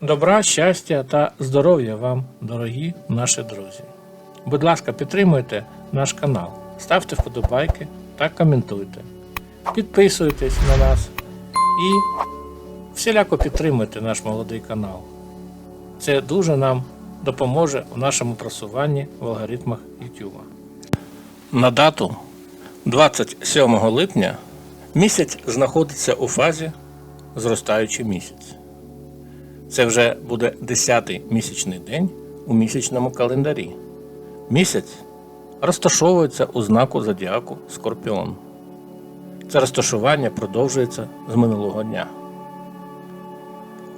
Добра, щастя та здоров'я вам, дорогі наші друзі. Будь ласка, підтримуйте наш канал, ставте вподобайки та коментуйте. Підписуйтесь на нас і всіляко підтримуйте наш молодий канал. Це дуже нам допоможе у нашому просуванні в алгоритмах YouTube. На дату 27 липня місяць знаходиться у фазі зростаючий місяць. Це вже буде 10-й місячний день у місячному календарі. Місяць розташовується у знаку зодіаку Скорпіон. Це розташування продовжується з минулого дня.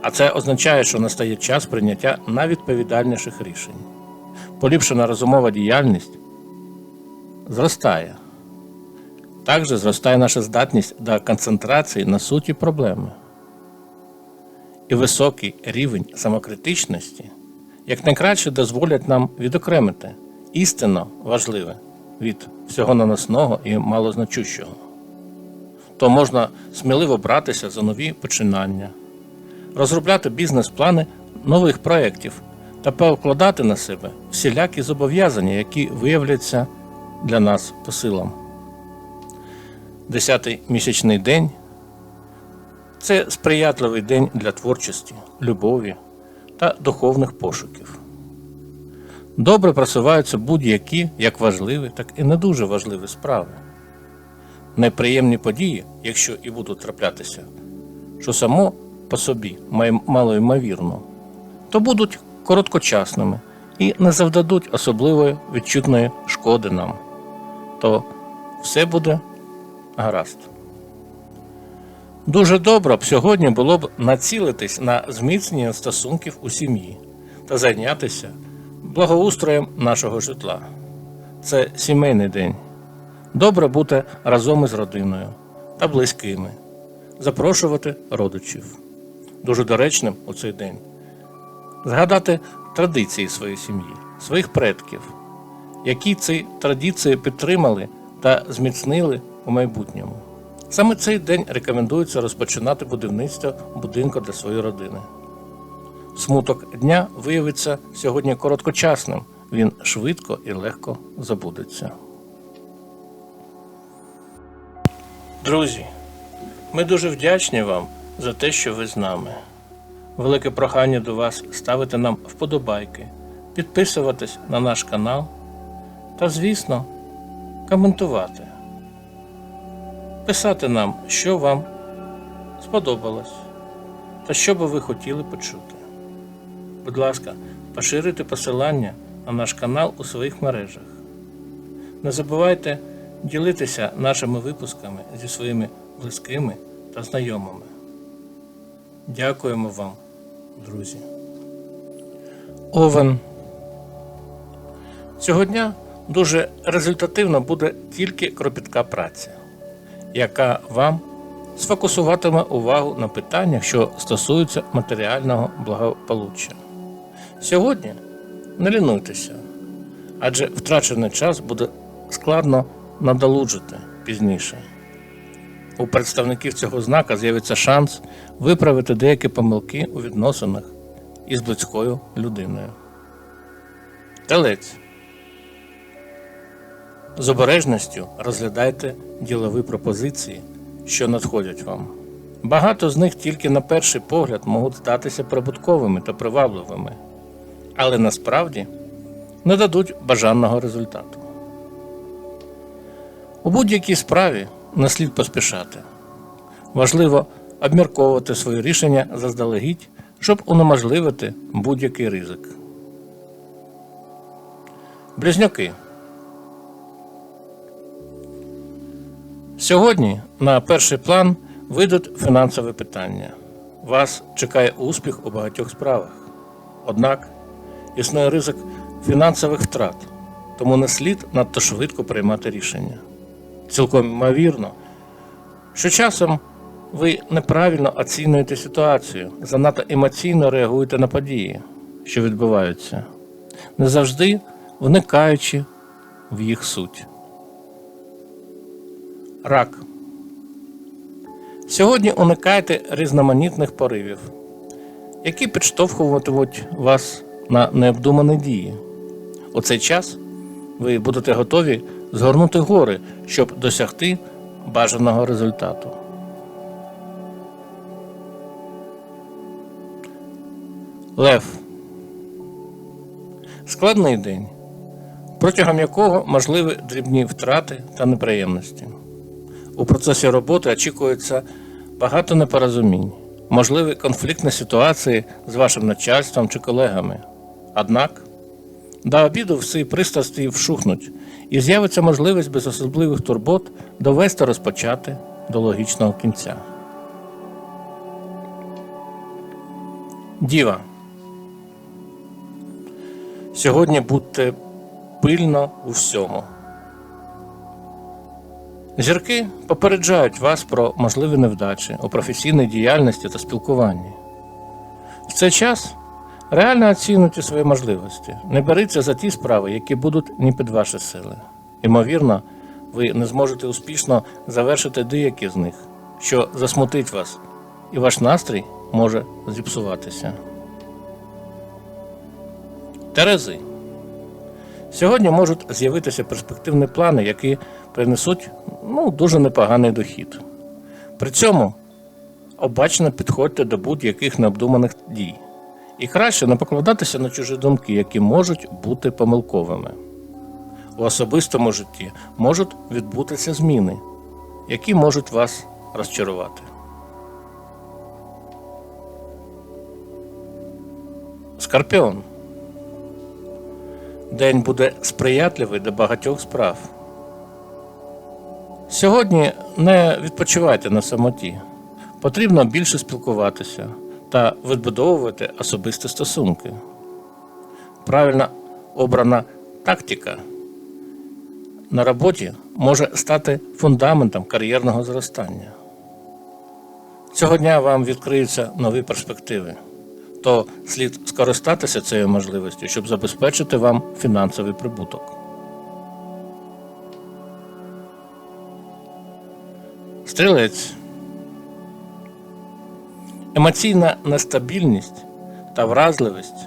А це означає, що настає час прийняття найвідповідальніших рішень. Поліпшена розумова діяльність зростає. Також зростає наша здатність до концентрації на суті проблеми і високий рівень самокритичності якнайкраще дозволять нам відокремити істинно важливе від всього наносного і малозначущого. То можна сміливо братися за нові починання, розробляти бізнес-плани нових проєктів та покладати на себе всілякі зобов'язання, які виявляться для нас по силам. Десятий місячний день це сприятливий день для творчості, любові та духовних пошуків. Добре просуваються будь-які як важливі, так і не дуже важливі справи. Неприємні події, якщо і будуть траплятися, що само по собі малоймовірно, то будуть короткочасними і не завдадуть особливої відчутної шкоди нам, то все буде гаразд. Дуже добре б сьогодні було б націлитись на зміцнення стосунків у сім'ї та зайнятися благоустроєм нашого житла. Це сімейний день. Добре бути разом із родиною та близькими, запрошувати родичів. Дуже доречним у цей день згадати традиції своєї сім'ї, своїх предків, які ці традиції підтримали та зміцнили у майбутньому. Саме цей день рекомендується розпочинати будівництво будинку для своєї родини. Смуток дня виявиться сьогодні короткочасним, він швидко і легко забудеться. Друзі, ми дуже вдячні вам за те, що ви з нами. Велике прохання до вас ставити нам вподобайки, підписуватись на наш канал та, звісно, коментувати писати нам, що вам сподобалось та що би ви хотіли почути. Будь ласка, поширюйте посилання на наш канал у своїх мережах. Не забувайте ділитися нашими випусками зі своїми близькими та знайомими. Дякуємо вам, друзі. Овен. Цього дня дуже результативно буде тільки кропітка праця яка вам сфокусуватиме увагу на питаннях, що стосуються матеріального благополуччя. Сьогодні не лінуйтеся, адже втрачений час буде складно надолуджити пізніше. У представників цього знака з'явиться шанс виправити деякі помилки у відносинах із близькою людиною. Телець. З обережністю розглядайте ділові пропозиції, що надходять вам. Багато з них тільки на перший погляд можуть здатися прибутковими та привабливими, але насправді не дадуть бажаного результату. У будь-якій справі не слід поспішати. Важливо обмірковувати свої рішення заздалегідь, щоб унеможливити будь-який ризик. Близнюки. Сьогодні на перший план вийдуть фінансові питання. Вас чекає успіх у багатьох справах. Однак існує ризик фінансових втрат, тому не слід надто швидко приймати рішення. Цілком ймовірно, що часом ви неправильно оцінюєте ситуацію, занадто емоційно реагуєте на події, що відбуваються, не завжди вникаючи в їх суть. Рак. Сьогодні уникайте різноманітних поривів. які підштовхуватимуть вас на необдумані дії. У цей час ви будете готові згорнути гори, щоб досягти бажаного результату. Лев. Складний день, протягом якого можливі дрібні втрати та неприємності. У процесі роботи очікується багато непорозумінь, можливі конфліктні ситуації з вашим начальством чи колегами. Однак до обіду всі пристрасті вшухнуть, і з'явиться можливість без особливих турбот довести розпочати до логічного кінця. Діва. Сьогодні будьте пильно у всьому. Зірки попереджають вас про можливі невдачі у професійній діяльності та спілкуванні. В цей час реально оцінюйте свої можливості. Не беріться за ті справи, які будуть не під ваші сили. Ймовірно, ви не зможете успішно завершити деякі з них, що засмутить вас, і ваш настрій може зіпсуватися. Терези. Сьогодні можуть з'явитися перспективні плани, які принесуть ну, дуже непоганий дохід. При цьому обачно підходьте до будь-яких необдуманих дій. І краще не покладатися на чужі думки, які можуть бути помилковими. У особистому житті можуть відбутися зміни, які можуть вас розчарувати. Скорпіон. День буде сприятливий до багатьох справ. Сьогодні не відпочивайте на самоті. Потрібно більше спілкуватися та відбудовувати особисті стосунки. Правильно обрана тактика на роботі може стати фундаментом кар'єрного зростання. Цього дня вам відкриються нові перспективи, то слід скористатися цією можливістю, щоб забезпечити вам фінансовий прибуток. Стрілець. Емоційна нестабільність та вразливість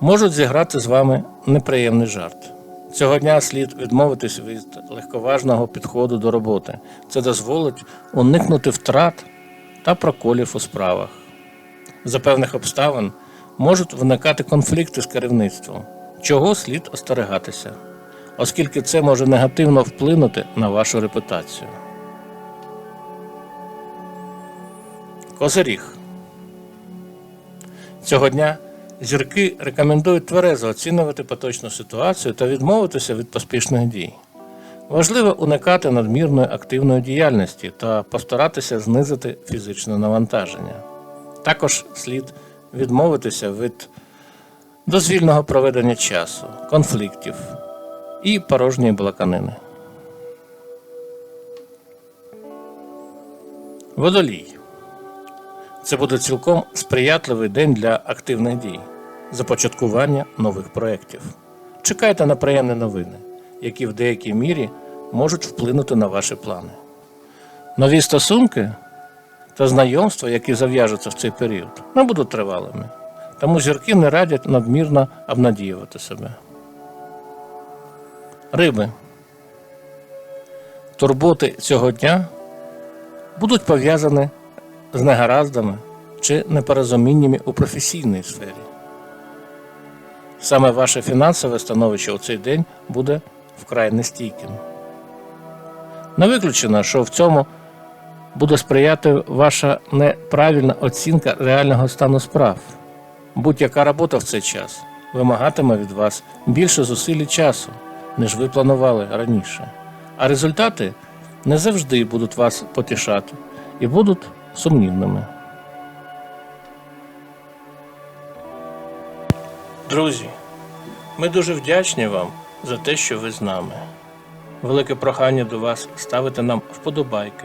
можуть зіграти з вами неприємний жарт. Цього дня слід відмовитись від легковажного підходу до роботи. Це дозволить уникнути втрат та проколів у справах. За певних обставин можуть виникати конфлікти з керівництвом, чого слід остерегатися, оскільки це може негативно вплинути на вашу репутацію. Козиріг. Цього дня зірки рекомендують тверезо оцінювати поточну ситуацію та відмовитися від поспішних дій. Важливо уникати надмірної активної діяльності та постаратися знизити фізичне навантаження. Також слід відмовитися від дозвільного проведення часу, конфліктів і порожньої балаканини. Водолій. Це буде цілком сприятливий день для активних дій, започаткування нових проєктів. Чекайте на приємні новини, які в деякій мірі можуть вплинути на ваші плани. Нові стосунки та знайомства, які зав'яжуться в цей період, не будуть тривалими, тому зірки не радять надмірно обнадіювати себе. Риби. Турботи цього дня будуть пов'язані з негараздами чи непорозуміннями у професійній сфері. Саме ваше фінансове становище у цей день буде вкрай нестійким. Не виключено, що в цьому буде сприяти ваша неправильна оцінка реального стану справ. Будь-яка робота в цей час вимагатиме від вас більше зусиль і часу, ніж ви планували раніше. А результати не завжди будуть вас потішати і будуть сумнівними. Друзі, ми дуже вдячні вам за те, що ви з нами. Велике прохання до вас ставити нам вподобайки,